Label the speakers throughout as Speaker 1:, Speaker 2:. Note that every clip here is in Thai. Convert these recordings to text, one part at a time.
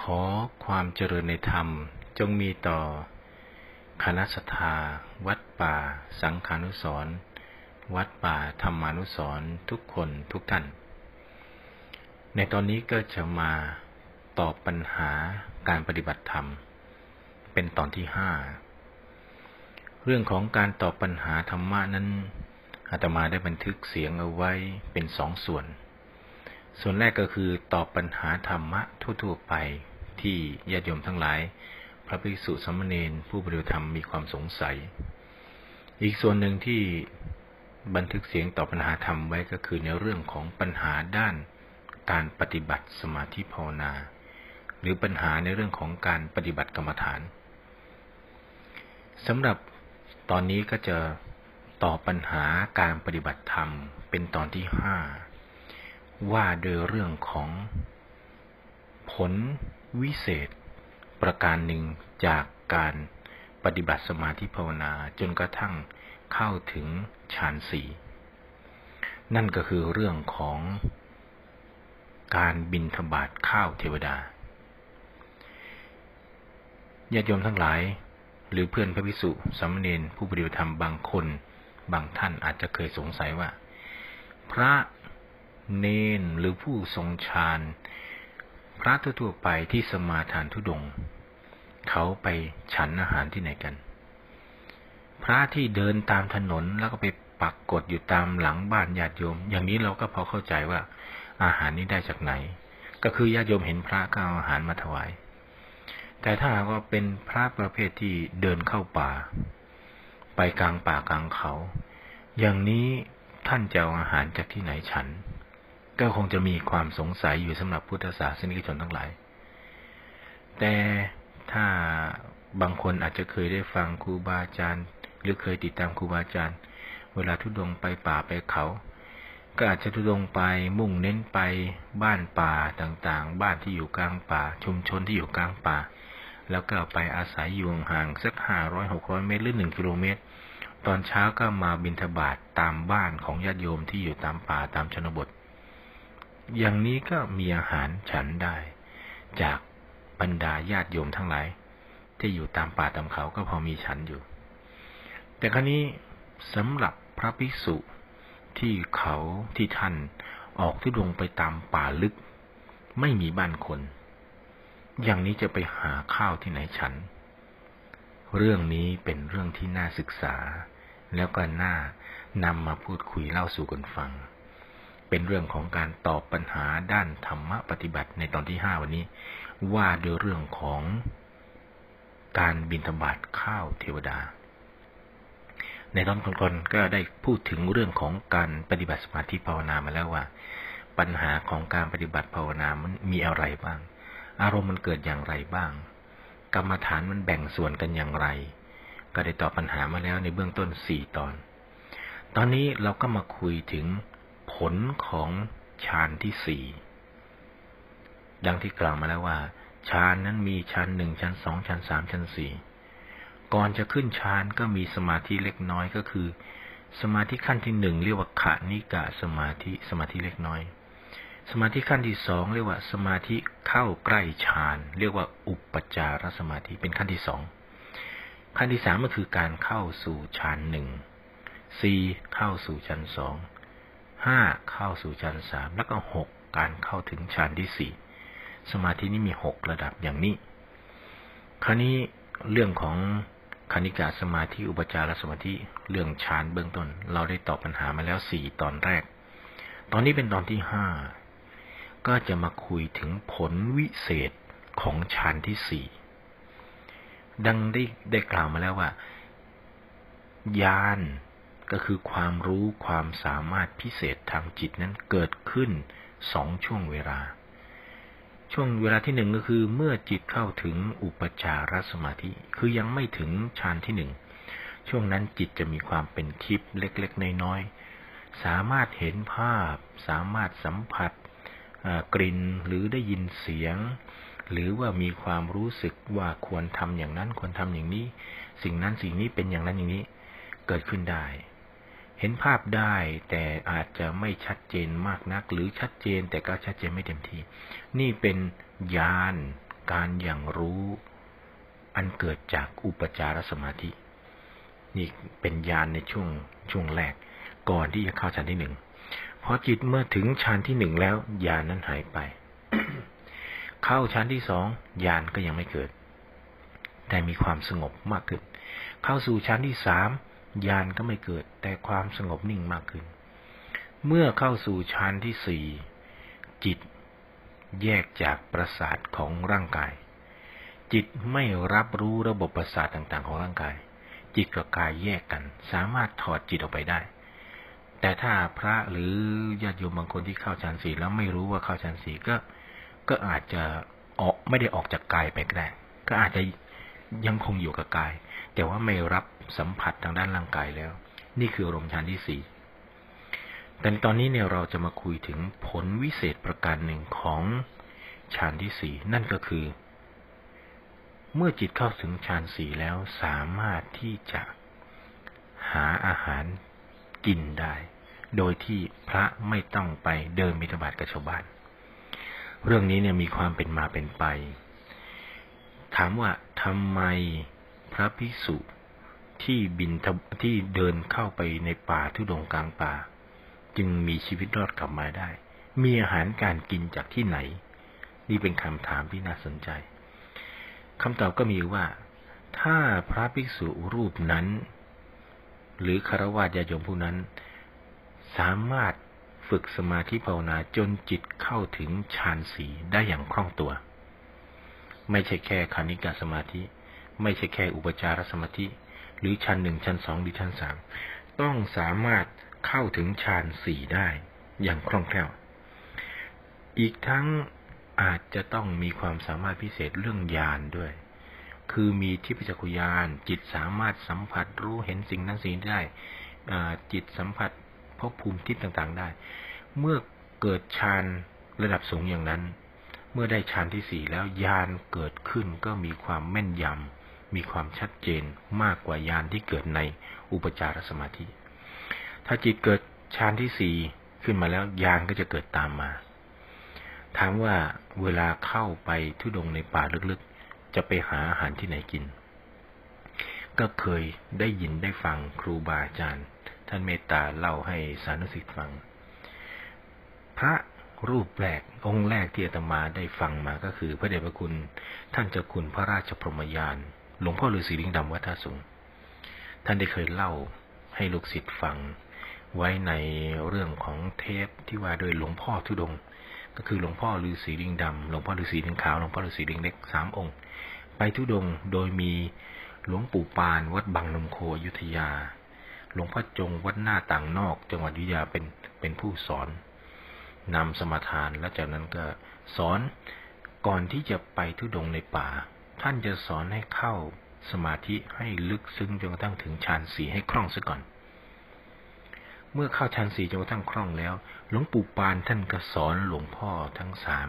Speaker 1: ขอความเจริญในธรรมจงมีต่อ คณะสัทธาวัดป่า สังฆานุสรณ์วัดป่าธรรมานุสรณ์ทุกคนทุกท่าน ในตอนนี้ก็จะมาตอบปัญหาการปฏิบัติธรรม เป็นตอนที่ห้าเรื่องของการตอบปัญหาธรรมะนั้นอาตมาได้บันทึกเสียงเอาไว้เป็นสองส่วน ส่วนแรกก็คือตอบปัญหาธรรมะทั่วๆไปที่ญาติโยมทั้งหลาย พระภิกษุสมณเณรผู้ปฏิบัติธรรมมีความสงสัย อีกส่วนหนึ่งที่บันทึกเสียงตอบปัญหาธรรมไว้ก็คือในเรื่องของปัญหาด้านการปฏิบัติสมาธิภาวนา หรือปัญหาในเรื่องของการปฏิบัติกรรมฐานสำหรับตอนนี้ก็จะตอบปัญหาการปฏิบัติธรรมเป็นตอนที่ห้า ว่าโดยเรื่องของ ผลวิเศษ ประการหนึ่งจากการปฏิบัติสมาธิภาวนาจนกระทั่งเข้าถึงฌานสี่นั่นก็คือเรื่องของการบินทบาทข้าวเทวดาญาติโยมทั้งหลาย หรือเพื่อนพระภิกษุสามเณรผู้ปฏิบัติธรรมบางคน บางท่านอาจจะเคยสงสัยว่า พระ เนนหรือผู้ทรงฌานพระทั่วไปที่สมาทานทุดง เขาไปฉันอาหารที่ไหนกัน พระที่เดินตามถนนแล้วก็ไปปักกดอยู่ตามหลังบ้านญาติโยม อย่างนี้เราก็พอเข้าใจว่า อาหารนี้ได้จากไหน ก็คือญาติโยมเห็นพระก็เอาอาหารมาถวาย แต่ถ้าหากว่าเป็นพระประเภทที่เดินเข้าป่า ไปกลางป่ากลางเขา อย่างนี้ท่านจะเอาอาหารจากที่ไหนฉัน ก็คงจะมีความสงสัยอยู่สำหรับพุทธศาสนิกชนทั้งหลาย แต่ถ้าบางคนอาจจะเคยได้ฟังครูบาอาจารย์ หรือเคยติดตามครูบาอาจารย์ เวลาทุดงไปป่าไปเขา ก็อาจจะทุดงไปมุ่งเน้นไปบ้านป่าต่างๆ บ้านที่อยู่กลางป่า ชุมชนที่อยู่กลางป่า แล้วก็ไปอาศัยอยู่ห่างสักห้าร้อยหกร้อยเมตรหรือหนึ่งกิโลเมตร ตอนเช้าก็มาบินทบาทตามบ้านของญาติโยมที่อยู่ตามป่าตามชนบท อย่างนี้ก็มีอาหารฉันได้ จากบรรดาญาติโยมทั้งหลาย ที่อยู่ตามป่าตามเขาก็พอมีฉันอยู่ แต่ครั้นี้สำหรับพระภิกษุที่เขาที่ท่านออกทุดงไปตามป่าลึก ไม่มีบ้านคน อย่างนี้จะไปหาข้าวที่ไหนฉัน เรื่องนี้เป็นเรื่องที่น่าศึกษา แล้วก็น่านำมาพูดคุยเล่าสู่กันฟัง เป็นเรื่องของการตอบปัญหาด้านธรรมะปฏิบัติในตอนที่ห้าวันนี้ ว่าโดยเรื่องของการบินธบาตข้าวเทวดา ในตอนก่อนๆก็ได้พูดถึงเรื่องของการปฏิบัติสมาธิภาวนามาแล้วว่า ปัญหาของการปฏิบัติภาวนามันมีอะไรบ้าง อารมณ์มันเกิดอย่างไรบ้าง กรรมฐานมันแบ่งส่วนกันอย่างไร ก็ได้ตอบปัญหามาแล้วในเบื้องต้นสี่ตอน ตอนนี้เราก็มาคุยถึง ผลของฌานที่สี่ดังที่กล่าวมาแล้วว่าฌานนั้นมีฌานหนึ่งฌานสองฌานสามฌานสี่ก่อนจะขึ้นฌานก็มีสมาธิเล็กน้อยก็คือ สมาธิขั้นที่หนึ่งเรียกว่าขานิกะสมาธิสมาธิเล็กน้อย สมาธิขั้นที่สองเรียกว่า สมาธิเข้าใกล้ฌานเรียกว่าอุปจารสมาธิเป็นขั้นที่สองขั้นที่สามก็คือการเข้าสู่ฌานหนึ่งสี่เข้าสู่ฌานสอง ห้าเข้าสู่ฌานสามแล้วก็หกการเข้าถึงฌานที่สี่สมาธินี้มีหกระดับอย่างนี้ คราวนี้เรื่องของคณิกาสมาธิอุปจารสมาธิเรื่องฌานเบื้องต้น เราได้ตอบปัญหามาแล้วสี่ตอนแรก ตอนนี้เป็นตอนที่ห้าก็จะมาคุยถึงผลวิเศษของฌานที่สี่ดังได้ได้กล่าวมาแล้วว่าญาณ ก็คือความรู้ความสามารถพิเศษทางจิตนั้นเกิดขึ้นสองช่วงเวลา ช่วงเวลาที่หนึ่งก็คือ เมื่อจิตเข้าถึงอุปจารสมาธิ คือยังไม่ถึงฌานที่หนึ่ง ช่วงนั้นจิตจะมีความเป็นทิพย์เล็กๆ น้อยๆ สามารถเห็นภาพ สามารถสัมผัสกลิ่นหรือได้ยินเสียง หรือว่ามีความรู้สึกว่าควรทำอย่างนั้นควรทำอย่างนี้ สิ่งนั้นสิ่งนี้เป็นอย่างนั้นอย่างนี้ เกิดขึ้นได้ ห็นภาพได้แต่อาจจะไม่ชัดเจนมากนัก หรือชัดเจนแต่ก็ชัดเจนไม่เต็มที่ นี่เป็นญาณการอย่างรู้ อันเกิดจากอุปจารสมาธิ นี่เป็นญาณในช่วงช่วงแรก ก่อนที่จะเข้าฌานที่หนึ่งพอจิตเมื่อถึงฌานที่หนึ่งแล้วญาณนนั้นหายไป เข้าฌานที่สองญาณก็ยังไม่เกิด แต่มีความสงบมากขึ้น เข้าสู่ฌานที่สาม ญาณก็ไม่เกิด แต่ความสงบนิ่งมากขึ้น เมื่อเข้าสู่ฌานที่สี่จิตแยกจากประสาทของร่างกาย จิตไม่รับรู้ระบบประสาทต่างๆ ของร่างกาย จิตกับกายแยกกัน สามารถถอดจิตออกไปได้ แต่ถ้าพระหรือญาติโยมบางคนที่เข้าฌานสี่แล้วไม่รู้ว่าเข้าฌานสี่ก็ก็อาจจะออกไม่ได้ออกจากกายไปก็ได้ ก็อาจจะยังคงอยู่กับกาย แต่ว่าไม่รับสัมผัสทางด้านร่างกายแล้ว นี่คืออารมณ์ฌานที่สี่แต่ตอนนี้เนี่ยเราจะมาคุยถึงผลวิเศษประการหนึ่งของฌานที่สี่นั่นก็คือ เมื่อจิตเข้าถึงฌานสี่แล้วสามารถที่จะหาอาหารกินได้ โดยที่พระไม่ต้องไปเดินมิถบาทกับชาวบ้าน เรื่องนี้เนี่ยมีความเป็นมาเป็นไป ถามว่าทำไม พระภิกษุที่บินที่เดินเข้าไปในป่าทุดงกลางป่า จึงมีชีวิตรอดกลับมาได้ มีอาหารการกินจากที่ไหน นี่เป็นคำถามที่น่าสนใจคำตอบก็มีว่า ถ้าพระภิกษุรูปนั้น หรือคารวะญาโยมผู้นั้น สามารถฝึกสมาธิภาวนาจนจิตเข้าถึงฌานสีได้อย่างคล่องตัว ไม่ใช่แค่คานิกาสมาธิ ไม่ใช่แค่อุปจารสมาธิ หรือชั้นหนึ่งชั้นสองหรือชั้นสามต้องสามารถเข้าถึงฌานสี่ได้อย่างคล่องแคล่ว อีกทั้งอาจจะต้องมีความสามารถพิเศษเรื่องญาณด้วย คือมีทิพยจักรยานจิตสามารถสัมผัสรู้เห็นสิ่งนั้นสิ่งได้ จิตสัมผัสพบภูมิทิพต่างๆได้ เมื่อเกิดฌานระดับสูงอย่างนั้น เมื่อได้ฌานที่สี่แล้วญาณเกิดขึ้นก็มีความแม่นยำ มีความชัดเจนมากกว่าญาณที่เกิดในอุปจารสมาธิ ถ้าจิตเกิดฌานที่สี่ขึ้นมาแล้วยานก็จะเกิดตามมา ถามว่าเวลาเข้าไปทุดงในป่าลึกๆ จะไปหาอาหารที่ไหนกิน ก็เคยได้ยินได้ฟังครูบาอาจารย์ ท่านเมตตาเล่าให้สานุสิทธิ์ฟัง พระรูปแรกองค์แรกที่อาตมาได้ฟังมาก็คือ พระเดชพระคุณท่านเจ้าคุณพระราชพรหมยาน หลวงพ่อฤาษีลิงดำวัดท่าสูง ท่านได้เคยเล่าให้ลูกศิษย์ฟังไว้ในเรื่องของเทปที่ว่าโดยหลวงพ่อทุดง ก็คือหลวงพ่อฤาษีลิงดำหลวงพ่อฤาษีลิงขาวหลวงพ่อฤาษีลิงเล็กสามองค์ ไปทุดงโดยมีหลวงปู่ปานวัดบางนมโคอยุธยา หลวงพ่อจงวัดหน้าต่างนอก จังหวัดวิทยาเป็นเป็นผู้สอนนำสมาทานและจากนั้นก็สอนก่อนที่จะไปทุดงในป่า ท่านจะสอนให้เข้าสมาธิให้ลึกซึ้งจนกระทั่งถึงฌานสีให้คล่องซะก่อน เมื่อเข้าชั้นสี่จนกระทั่งคล่องแล้ว หลวงปู่ปานท่านก็สอนหลวงพ่อทั้งสาม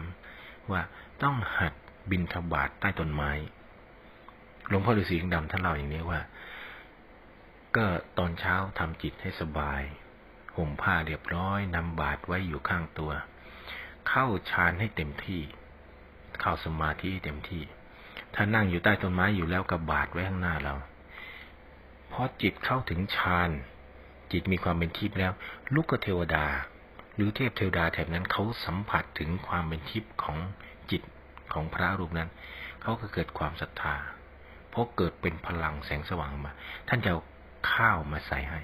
Speaker 1: ว่าต้องหัดบินทบาทใต้ต้นไม้ หลวงพ่อฤาษีดำท่านเล่าอย่างนี้ว่า ก็ตอนเช้าทำจิตให้สบาย ห่มผ้าเรียบร้อยนำบาทไว้อยู่ข้างตัว เข้าฌานให้เต็มที่ เข้าสมาธิให้เต็มที่ ถ้านั่งอยู่ใต้ต้นไม้อยู่แล้วกับบาทไว้ข้างหน้าเราพอจิตเข้าถึงฌานจิตมีความเป็นทิพย์แล้ว ลูกเทวดา หรือเทพเทวดาแถบนั้นเขาสัมผัสถึงความเป็นทิพย์ของจิตของพระรูปนั้นเขาก็เกิดความศรัทธาเพราะเกิดเป็นพลังแสงสว่างมา ท่านจะเอาข้าวมาใส่ให้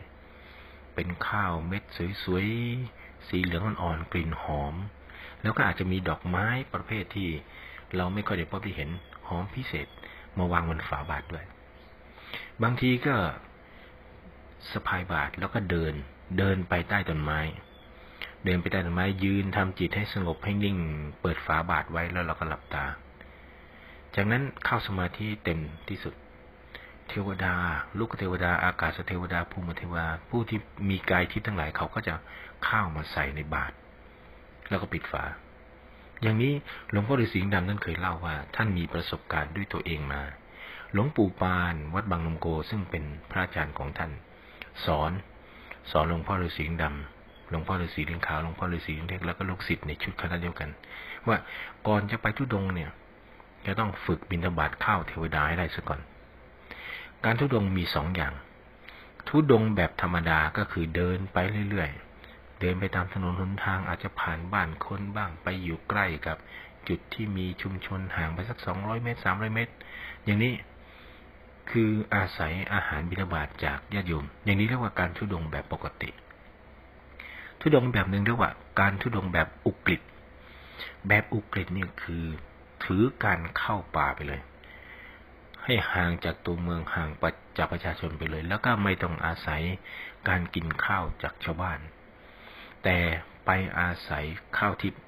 Speaker 1: เป็นข้าวเม็ดสวยๆสีเหลืองอ่อนๆกลิ่นหอม แล้วก็อาจจะมีดอกไม้ประเภทที่เราไม่ค่อยได้พบได้เห็น อมพิเศษ มาวางบนฝาบาทด้วย บางทีก็สะพายบาทแล้วก็เดิน เดินไปใต้ต้นไม้ เดินไปใต้ต้นไม้ยืนทำจิตให้สงบให้นิ่ง เปิดฝาบาทไว้แล้วเราก็หลับตา จากนั้นเข้าสมาธิเต็มที่สุด เทวดา ลูกเทวดา อากาศเทวดาภูมิเทวดาผู้ที่มีกายทิพย์ทั้งหลายเขาก็จะเข้ามาใส่ในบาทแล้วก็ปิดฝา อย่างนี้หลวงพ่อฤาษีดำท่นเคยเล่าว่า ท่านมีประสบการณ์ด้วยตัวเองมา หลวงปู่ปานวัดบางนมโกซึ่งเป็นพระอาจารย์ของท่าน สอน สอนหลวงพ่อฤาษีดำหลวงพ่อฤาษีลิงขาวหลวงพ่อฤาษีลิงเล็กแล้วก็ลูกศิษย์ในชุดคณะเดียวกัน ว่าก่อนจะไปทุดงเนี่ยจะต้องฝึกบิณฑบาตข้าวเทวดาให้ได้ซะก่อน การทุดงมีสองอย่าง ทุดงแบบธรรมดาก็คือเดินไปเรื่อยๆ เดินไปตามถนนหนทางอาจจะผ่านบ้านคนบ้างไปอยู่ใกล้กับจุดที่มีชุมชนห่างไปสักสองร้อยเมตรสามร้อยเมตร อย่างนี้คืออาศัยอาหารบิณฑบาตจากญาติโยม อย่างนี้เรียกว่าการทุดงแบบปกติ ทุดงแบบหนึ่งเรียกว่า การทุดงแบบอุกฤษแบบอุกฤษนี่คือถือการเข้าป่าไปเลย ให้ห่างจากตัวเมืองห่างจากประชาชนไปเลย แล้วก็ไม่ต้องอาศัยการกินข้าวจากชาวบ้าน แต่ไปอาศัยข้าวทิพย์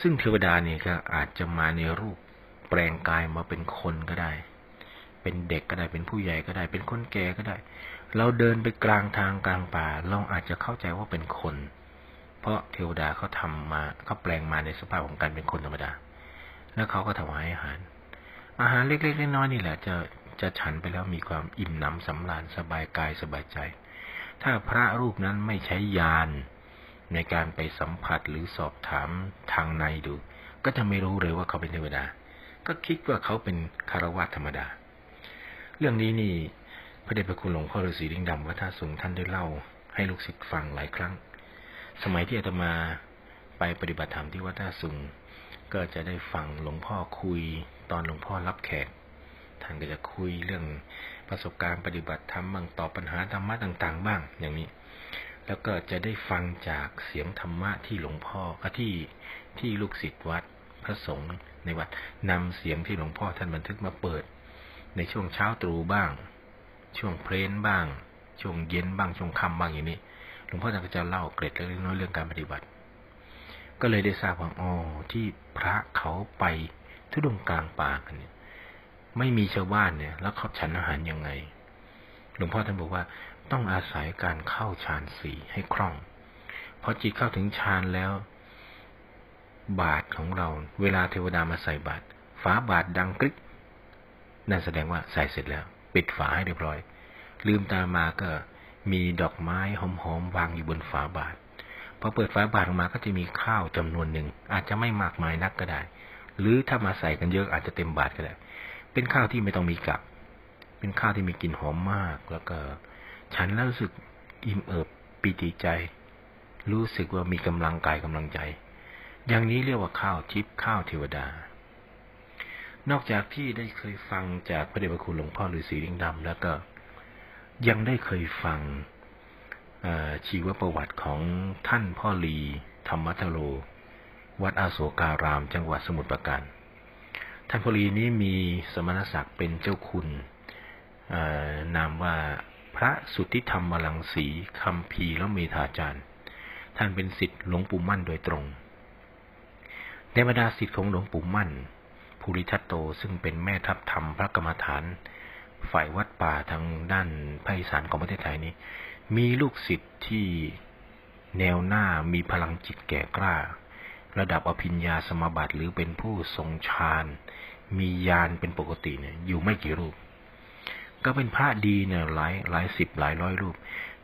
Speaker 1: ซึ่งเทวดาเนี่ยก็อาจจะมาในรูปแปลงกายมาเป็นคนก็ได้ เป็นเด็กก็ได้เป็นผู้ใหญ่ก็ได้ เป็นคนแก่ก็ได้ เราเดินไปกลางทางกลางป่า เราอาจจะเข้าใจว่าเป็นคน เพราะเทวดาเขาทำมาเขาแปลงมาในสภาพของการเป็นคนธรรมดา แล้วเขาก็ถวายอาหาร อาหารเล็กๆน้อยๆนี่แหละจะจะฉันไปแล้วมีความอิ่มหนำสำราญสบายกายสบายใจ ถ้าพระรูปนั้นไม่ใช้ยาน ในการไปสัมผัสหรือสอบถามทางในดู ก็จะไม่รู้เลยว่าเขาเป็นเทวดา ก็คิดว่าเขาเป็นคารวะธรรมดา เรื่องนี้นี่พระเดชพระคุณหลวงพ่อฤาษีลิงดำวัฒนสุงท่านได้เล่า ให้ลูกศิษย์ฟังหลายครั้ง สมัยที่อาตมาไปปฏิบัติธรรมที่วัดท่าสุงก็จะได้ฟังหลวงพ่อคุยตอนหลวงพ่อรับแขกท่านก็จะคุยเรื่องประสบการณ์ปฏิบัติธรรมบ้างตอบปัญหาธรรมะต่าง ๆ บ้าง อย่างนี้ แล้วก็จะได้ฟังจากเสียงธรรมะที่หลวงพ่อที่ที่ลูกศิษย์วัดพระสงฆ์ในวัดนำเสียงที่หลวงพ่อท่านบันทึกมาเปิด ในช่วงเช้าตรู่บ้าง ช่วงเพลนบ้าง ช่วงเย็นบ้างช่วงค่ำบ้างอย่างนี้หลวงพ่อท่านก็จะเล่าเกร็ดเล็กน้อยเรื่องการปฏิบัติ ก็เลยได้ทราบว่าอ๋อที่พระเขาไปทุดงกลางป่ากันเนี่ยไม่มีชาวบ้านเนี่ย แล้วเขาฉันอาหารยังไง หลวงพ่อท่านบอกว่า ต้องอาศัยการเข้าฌานสี่ให้คล่อง เพอจิตเข้าถึงฌานแล้ว บาทของเรา เวลาเทวดามาใส่บาทฝาบาทดังกริกนั่นแสดงว่าใส่เสร็จแล้ว ปิดฝาให้เรียบร้อย ลืมตามาก็มีดอกไม้หอมๆวางอยู่บนฝาบาทพอเปิดฝาบาตรออกมาก็จะมีข้าวจำนวนหนึ่ง อาจจะไม่มากมายนักก็ได้ หรือถ้ามาใส่กันเยอะอาจจะเต็มบาตรก็ได้ เป็นข้าวที่ไม่ต้องมีกับ เป็นข้าวที่มีกลิ่นหอมมากแล้วก็ ฉันแล้วรู้สึกอิ่มเอิบปีติใจ รู้สึกว่ามีกำลังกายกำลังใจ อย่างนี้เรียกว่าข้าวทิพย์ข้าวเทวดา นอกจากที่ได้เคยฟังจากพระเดชพระคุณหลวงพ่อฤาษีลิงดำแล้วก็ยังได้เคยฟังชีวประวัติของท่านพ่อลีธรรมัทโล วัดอาโศการาม จังหวัดสมุทรปราการ ท่านพ่อลีนี้มีสมณศักดิ์เป็นเจ้าคุณนามว่า พระสุทธิธรรมลังสีคำพีและเมธาจารย์ ท่านเป็นสิทธิ์หลวงปู่มั่นโดยตรง ในบรรดาสิทธิ์ของหลวงปู่มั่นภูริทัตโตซึ่งเป็นแม่ทัพธรรมพระกรรมฐาน ฝ่ายวัดป่าทางด้านภาคอีสานของประเทศไทยนี้ มีลูกศิษย์ที่แนวหน้ามีพลังจิตแก่กล้า ระดับอภิญญาสมบัติหรือเป็นผู้ทรงฌานมีญาณเป็นปกติเนี่ยอยู่ไม่กี่รูป ก็เป็นพระดีเนี่ยหลายหลายสิบหลายร้อยรูป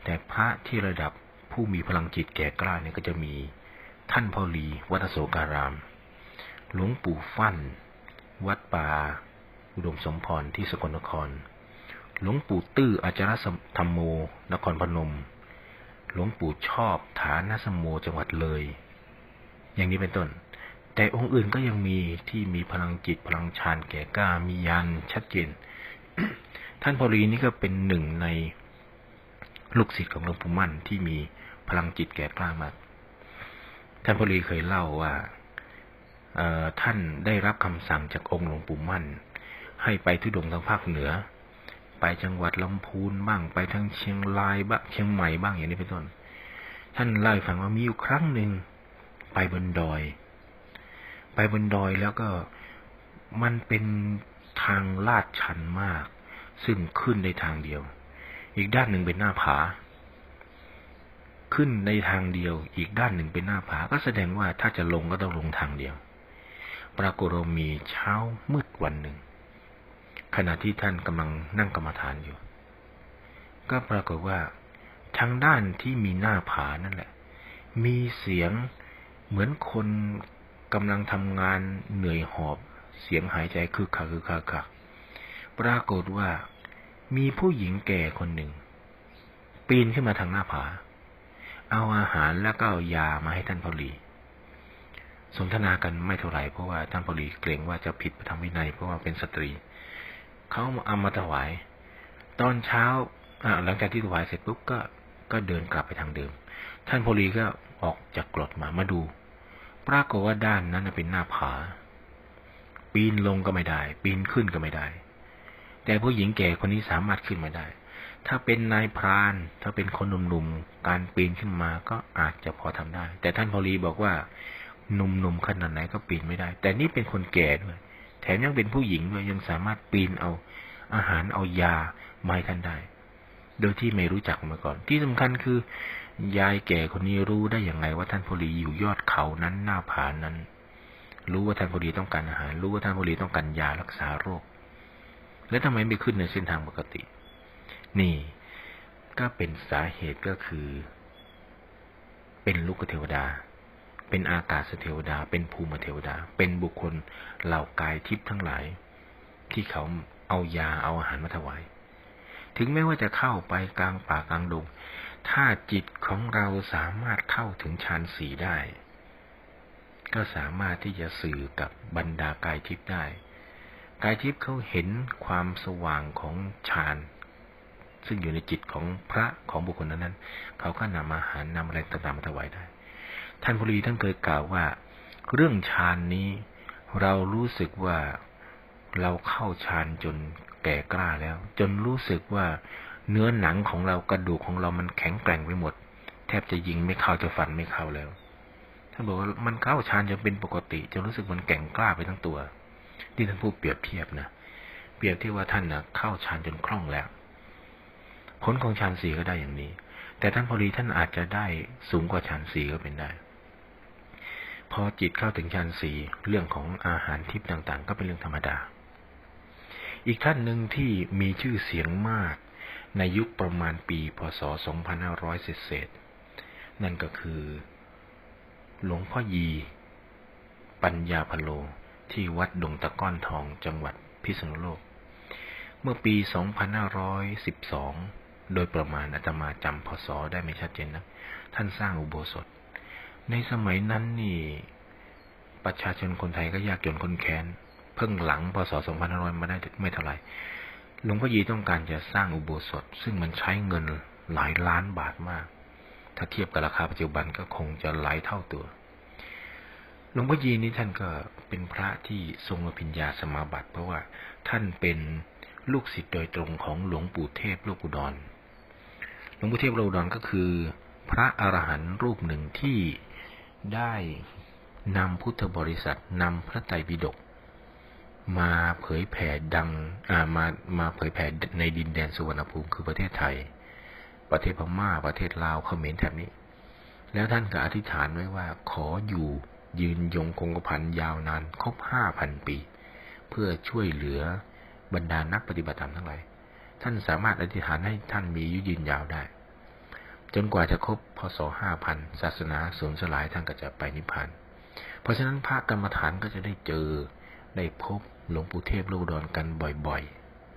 Speaker 1: แต่พระที่ระดับผู้มีพลังจิตแก่กล้าเนี่ยก็จะมีท่านพ่อลีวัดโสการาม หลวงปู่ฟั่น วัดป่าอุดมสมพรที่สกลนคร หลวงปู่ตื้ออาจารย์ธรรมโม นครพนม หลวงปู่ชอบฐานสมโมจังหวัดเลย อย่างนี้เป็นต้น แต่องค์อื่นก็ยังมีที่มีพลังจิตพลังฌานแก่กล้ามียันชัดเจน ท่านพอรีนี่ก็เป็นหนึ่งในลูกศิษย์ของหลวงปู่มั่นที่มีพลังจิตแก่กล้ามากท่านพอรีเคยเล่าว่าท่านได้รับคำสั่งจากองค์หลวงปู่มั่น ให้ไปทุดงทางภาคเหนือ ไปจังหวัดลำพูนบ้างไปทางเชียงรายบ้างเชียงใหม่บ้างอย่างนี้เป็นต้น ท่านเล่าให้ฟังว่ามีอยู่ครั้งหนึ่งไปบนดอย ไปบนดอยแล้วก็มันเป็นทางลาดชันมาก ซึ่งขึ้นในทางเดียว อีกด้านหนึ่งเป็นหน้าผา ขึ้นในทางเดียว อีกด้านหนึ่งเป็นหน้าผา ก็แสดงว่าถ้าจะลงก็ต้องลงทางเดียว ปรากฏมีเช้ามืดวันหนึ่ง ขณะที่ท่านกำลังนั่งกรรมฐานอยู่ ก็ปรากฏว่าทางด้านที่มีหน้าผานั่นแหละ มีเสียงเหมือนคนกำลังทำงานเหนื่อยหอบ เสียงหายใจคึกคักคึกคักคัก ปรากฏว่า มีผู้หญิงแก่คนหนึ่ง ปีนขึ้นมาทางหน้าผา เอาอาหารแล้วก็เอายามาให้ท่านพอลี สนทนากันไม่เท่าไหร่เพราะว่าท่านพอลีเกรงว่าจะผิดพระธรรมวินัยเพราะว่าเป็นสตรี เขาเอามาถวาย ตอนเช้าหลังจากที่ถวายเสร็จปุ๊บก็ก็เดินกลับไปทางเดิม ท่านพอลีก็ออกจากกรดมามาดู ปรากฏว่าด้านนั้นเป็นหน้าผา ปีนลงก็ไม่ได้ ปีนขึ้นก็ไม่ได้ แต่ผู้หญิงแก่คนนี้สามารถขึ้นมาได้ ถ้าเป็นนายพราน ถ้าเป็นคนหนุ่มๆ การปีนขึ้นมาก็อาจจะพอทำได้ แต่ท่านพอลีบอกว่าหนุ่มๆขนาดไหนก็ปีนไม่ได้ แต่นี่เป็นคนแก่ด้วย แถมยังเป็นผู้หญิงด้วยยังสามารถปีนเอาอาหารเอายามาให้ท่านได้ โดยที่ไม่รู้จักมาก่อน ที่สำคัญคือยายแก่คนนี้รู้ได้อย่างไงว่าท่านพอลีอยู่ยอดเขานั้นหน้าผานั้น รู้ว่าท่านพอลีต้องการอาหาร รู้ว่าท่านพอลีต้องการยารักษาโรค แล้วทำไมไม่ขึ้นในเส้นทางปกติ นี่ก็เป็นสาเหตุก็คือ เป็นลูกเทวดา เป็นอากาศเทวดา เป็นภูมิเทวดา เป็นบุคคลเหล่ากายทิพย์ทั้งหลาย ที่เขาเอายาเอาอาหารมาถวาย ถึงแม้ว่าจะเข้าไปกลางป่ากลางดง ถ้าจิตของเราสามารถเข้าถึงฌานสีได้ ก็สามารถที่จะสื่อกับบรรดากายทิพย์ได้ กายทิพย์เขาเห็นความสว่างของฌานซึ่งอยู่ในจิตของพระของบุคคลนั้นเขาก็นำอาหารนำอะไรต่างๆมาถวายได้ ท่านพุรีท่านเคยกล่าวว่า เรื่องฌานนี้ เรารู้สึกว่าเราเข้าฌานจนแก่กล้าแล้ว จนรู้สึกว่าเนื้อหนังของเรากระดูกของเรามันแข็งแกร่งไปหมด แทบจะยิงไม่เข้าจะฟันไม่เข้าแล้วท่านบอกว่ามันเข้าฌานจนเป็นปกติจนรู้สึกมันแก่งกล้าไปทั้งตัว ที่ท่านพูดเปรียบเทียบนะเปรียบที่ว่าท่านนะเข้าฌานจนคล่องแล้ว ผลของฌานสี่ก็ได้อย่างนี้ แต่ท่านพอดีท่านอาจจะได้สูงกว่าฌานสี่ก็เป็นได้ พอจิตเข้าถึงฌานสี่เรื่องของอาหารทิพย์ต่างๆ ก็เป็นเรื่องธรรมดา อีกท่านหนึ่งที่มีชื่อเสียงมาก ในยุคประมาณปี พศ 2500 เศษนั่นก็คือ หลวงพ่อยี ปัญญาพโล ที่วัดดงตะก้อนทองจังหวัดพิษณุโลก เมื่อปี 2512 โดยประมาณอาตมาจำพศได้ไม่ชัดเจนนะท่านสร้างอุโบสถ ในสมัยนั้นนี่ ประชาชนคนไทยก็ยากจนคนแค้น เพิ่งหลังพศ 2500 มาได้ไม่เท่าไหร่หลวงพ่อยีต้องการจะสร้างอุโบสถ ซึ่งมันใช้เงินหลายล้านบาทมาก ถ้าเทียบกับราคาปัจจุบันก็คงจะหลายเท่าตัว หลวงพ่อยีนี้ท่านก็เป็นพระที่ทรงอภิญญาสมาบัติ เพราะว่าท่านเป็นลูกศิษย์โดยตรงของหลวงปู่เทพโลกอุดร หลวงปู่เทพโลกอุดรก็คือ พระอรหันต์รูปหนึ่งที่ได้นำพุทธบริษัทนำพระไตรปิฎกมาเผยแผ่ดังามามาเผยแผ่ในดินแดนสุวรรณภูมิคือประเทศไทย ประเทศพม่าประเทศลาวเขมรแถบนี้ แล้วท่านก็อธิษฐานไว้ว่าขออยู่ ยืนยงคงกระพันยาวนานครบห้าพันปี เพื่อช่วยเหลือบรรดานักปฏิบัติธรรมทั้งหลายท่านสามารถอธิษฐานให้ท่านมียุยืนยาวได้ จนกว่าจะครบพศห้าพันศาสนาสูญสลายท่านก็จะไปนิพพาน เพราะฉะนั้นพระกรรมฐานก็จะได้เจอได้พบหลวงปู่เทพลูกดอนกันบ่อย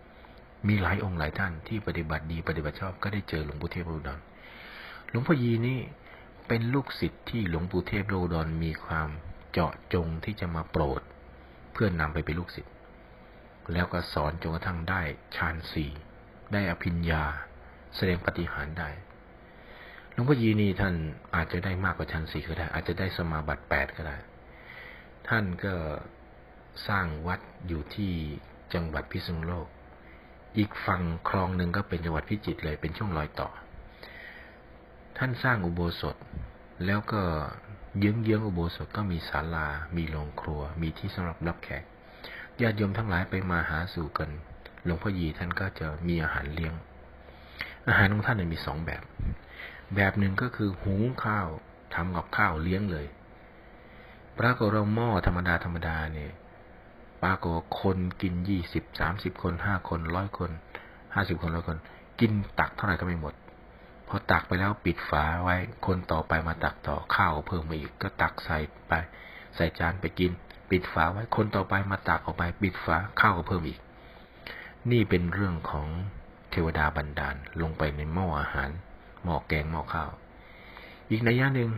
Speaker 1: ๆ มีหลายองค์หลายท่านที่ปฏิบัติดีปฏิบัติชอบก็ได้เจอหลวงปู่เทพลูกดอน หลวงพ่อยีนี่ เป็นลูกศิษย์ที่หลวงปู่เทพโลดอนมีความเจาะจงที่จะมาโปรด เพื่อนนำไปเป็นลูกศิษย์แล้วก็สอนจนกระทั่งได้ฌานสี่ได้อภิญญา แสดงปฏิหารได้หลวงพ่อยีนี่ท่านอาจจะได้มากกว่าฌานสี่ก็ได้ อาจจะได้สมาบัติแปดก็ได้ ท่านก็สร้างวัดอยู่ที่จังหวัดพิษณุโลก อีกฝั่งคลองหนึ่งก็เป็นจังหวัดพิจิตรเลยเป็นช่วงรอยต่อ ท่านสร้างอุโบสถ แล้วก็เยื้องเยื้องอุโบสถก็มีศาลา มีโรงครัว มีที่สำหรับรับแขกญาติโยมทั้งหลายไปมาหาสู่กัน หลวงพ่อยีท่านก็จะมีอาหารเลี้ยง อาหารของท่านมีสองแบบ แบบหนึ่งก็คือหุงข้าวทำกับข้าวเลี้ยงเลยปรากฏเราหม้อธรรมดาธรรมดาเนี่ยปรากฏคนกินยี่สิบสามสิบคนห้าคนร้อยคนห้าสิบคนร้อยคน กินตักเท่าไหร่ก็ไม่หมด พอตักไปแล้วปิดฝาไว้ คนต่อไปมาตักต่อข้าวเพิ่มมาอีกก็ตักใส่ไป ใส่จานไปกิน ปิดฝาไว้คนต่อไปมาตักออกไป ปิดฝาข้าวก็เพิ่มอีก นี่เป็นเรื่องของเทวดาบันดาลลงไปในหม้ออาหารหม้อแกงหม้อข้าว อีกในยะหนึ่ง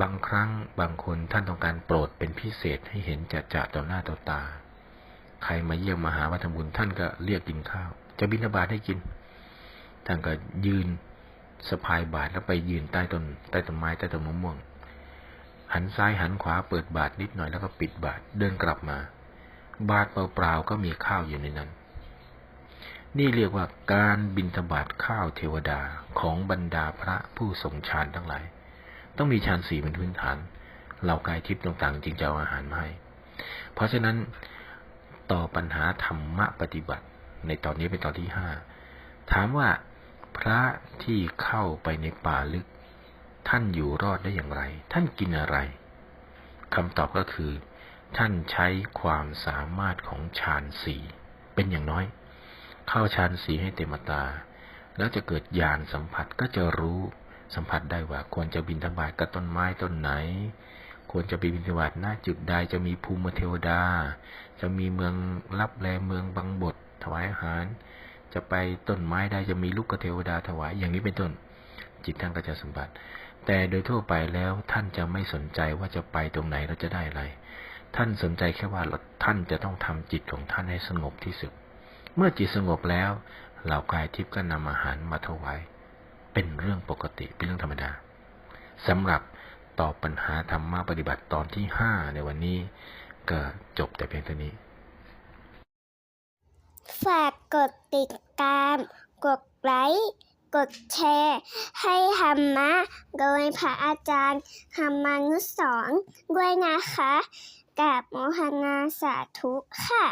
Speaker 1: บางครั้งบางคนท่านต้องการโปรดเป็นพิเศษให้เห็นจะจะต่อหน้าต่อตา ใครมาเยี่ยมมาหาวัฒบุญท่านก็เรียกกินข้าว จะบิณฑบาตให้กิน ท่านก็ยืนสะพายบาทแล้วไปยืนใต้ต้นใต้ต้นไม้ใต้ต้นมะม่วง หันซ้ายหันขวาเปิดบาทนิดหน่อยแล้วก็ปิดบาทเดินกลับมา บาทเปล่าๆก็มีข้าวอยู่ในนั้น นี่เรียกว่าการบิณฑบาตข้าวเทวดาของบรรดาพระผู้ทรงฌานทั้งหลาย ต้องมีฌานสี่เป็นพื้นฐานเรากายทิพย์ต่างๆ จึงจะเอาอาหารมาให้ เพราะฉะนั้นต่อปัญหาธรรมะปฏิบัติ ในตอนนี้เป็นตอนที่ห้าถามว่า พระที่เข้าไปในป่าลึก ท่านอยู่รอดได้อย่างไร ท่านกินอะไรคำตอบก็คือ ท่านใช้ความสามารถของฌานสีเป็นอย่างน้อย เข้าฌานสีให้เต็มตา แล้วจะเกิดญาณสัมผัสก็จะรู้สัมผัสได้ว่าควรจะบินทบาทกับต้นไม้ต้นไหน ควรจะไปบินทบาทหน้าจุดใดจะมีภูมิเทวดา จะมีเมืองรับแลเมืองบังบทถวายอาหาร จะไปต้นไม้ได้จะมีลูกกเทวดาถวายอย่างนี้เป็นต้น จิตท่านก็จะสมผัสแต่โดยทั่วไปแล้วท่านจะไม่สนใจว่าจะไปตรงไหนเราจะได้อะไร ท่านสนใจแค่ว่าท่านจะต้องทำจิตของท่านให้สงบที่สุด เมื่อจิตสงบแล้วเหล่ากายทิพย์ก็นำอาหารมาถวาย เป็นเรื่องปกติเป็นเรื่องธรรมดาสำหรับตอบปัญหาธรรมะปฏิบัติตอนที่ห้าในวันนี้ ก็จบแต่เพียงเท่านี้
Speaker 2: ฝากกดติด ตาม กดไลค์ กดแชร์ ให้ธรรมะ โดยพระอาจารย์ธรรมานุสรณ์ด้วยนะคะกับโมหนาสาธุค่ะ